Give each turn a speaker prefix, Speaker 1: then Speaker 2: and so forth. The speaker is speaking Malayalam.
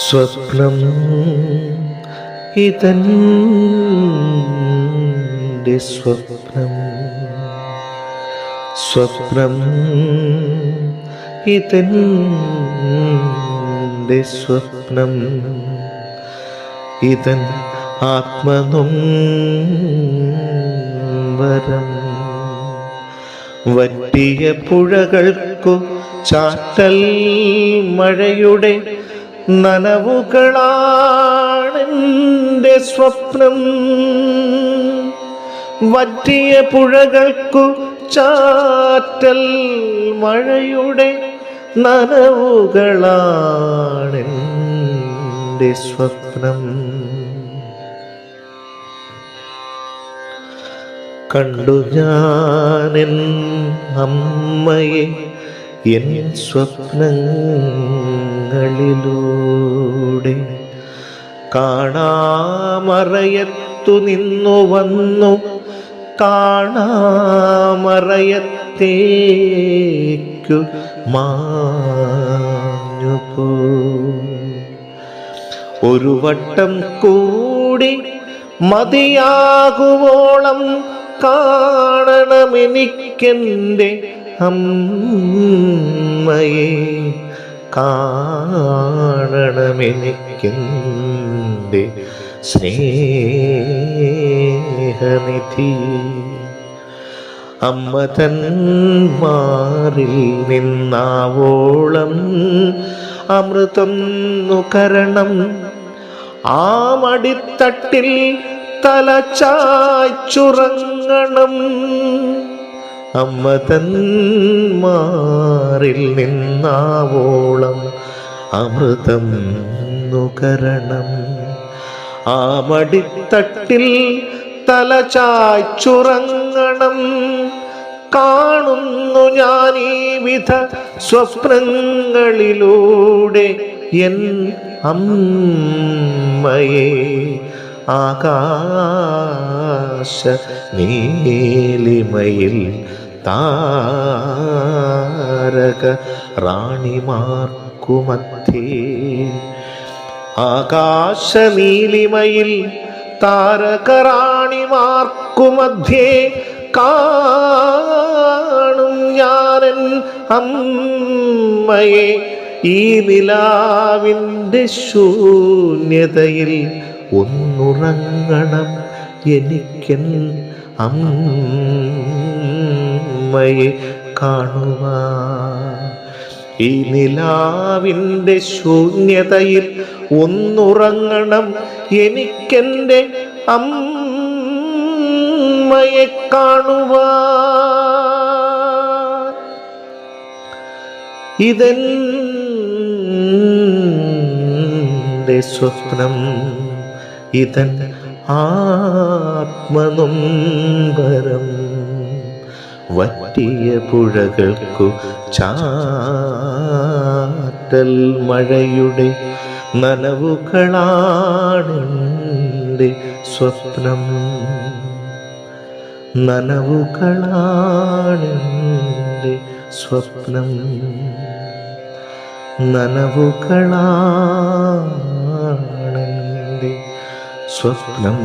Speaker 1: സ്വപ്നം ഇതന്റെ സ്വപ്നം. സ്വപ്നം ഇതന്റെ സ്വപ്നം. ഇതൻ ആത്മനൊമ്പരം വറ്റിയ പുഴകൾക്കു ചാറ്റൽ മഴയുടെ നനവുകളാണെന്റെ സ്വപ്നം. വറ്റിയ പുഴകൾക്കു ചാറ്റൽ മഴയുടെ നനവുകളാണെന്റെ സ്വപ്നം. കണ്ടു ഞാനെൻ അമ്മയെ എൻ സ്വപ്നങ്ങളിലൂടെ കാണാമറയത്തു നിന്നു വന്നു കാണാമറയത്തേക്കു മാഞ്ഞുപോ. ഒരു വട്ടം കൂടി മതിയാകുവോളം കാണണമെനിക്കെന്റെ അമ്മയെ. കാണണമെനിക്കെന്റെ സ്നേഹനിധി. അമ്മ തൻ മാറിൽ നിന്നാവോളം അമൃതം നുകരണം ആ മടിത്തട്ടിൽ തല ചായ്ച്ചുറങ്ങണം. അമ്മ തന്മാറിൽ മാറിൽ നിന്നാവോളം അമൃതം നുകരണം. ആ മടിത്തട്ടിൽ തല കാണുന്നു ഞാൻ ഈ വിധ സ്വപ്നങ്ങളിലൂടെ എൻ അമ്മയെ. ആകാശ നീലിമയിൽ താരക റാണിമാർക്കുമധ്യേ. ആകാശ നീലിമയിൽ താരകറാണിമാർക്കുമധ്യേ കാണും ഞാനൻ അമ്മയെ. ഈ നിലാവിന്റെ ശൂന്യതയിൽ ഒന്നുറങ്ങണം എനിക്കൻ അമ്മയെ കാണുവാ ഈ നിലാവിന്റെ ശൂന്യതയിൽ ഒന്നുറങ്ങണം. എനിക്കെന്റെ അമ്മയെ കാണുവാ ഇതെന്റെ സ്വപ്നം. ഇതൻ ആത്മനൊമ്പരം വറ്റിയ പുഴകൾക്കു ചാറ്റൽ മഴയുടെ നനവുകളാണെന്റെ സ്വപ്നം. നനവുകളാണെന്റെ സ്വപ്നം. നനവുകളാണെന്റെ സ്വപ്നം.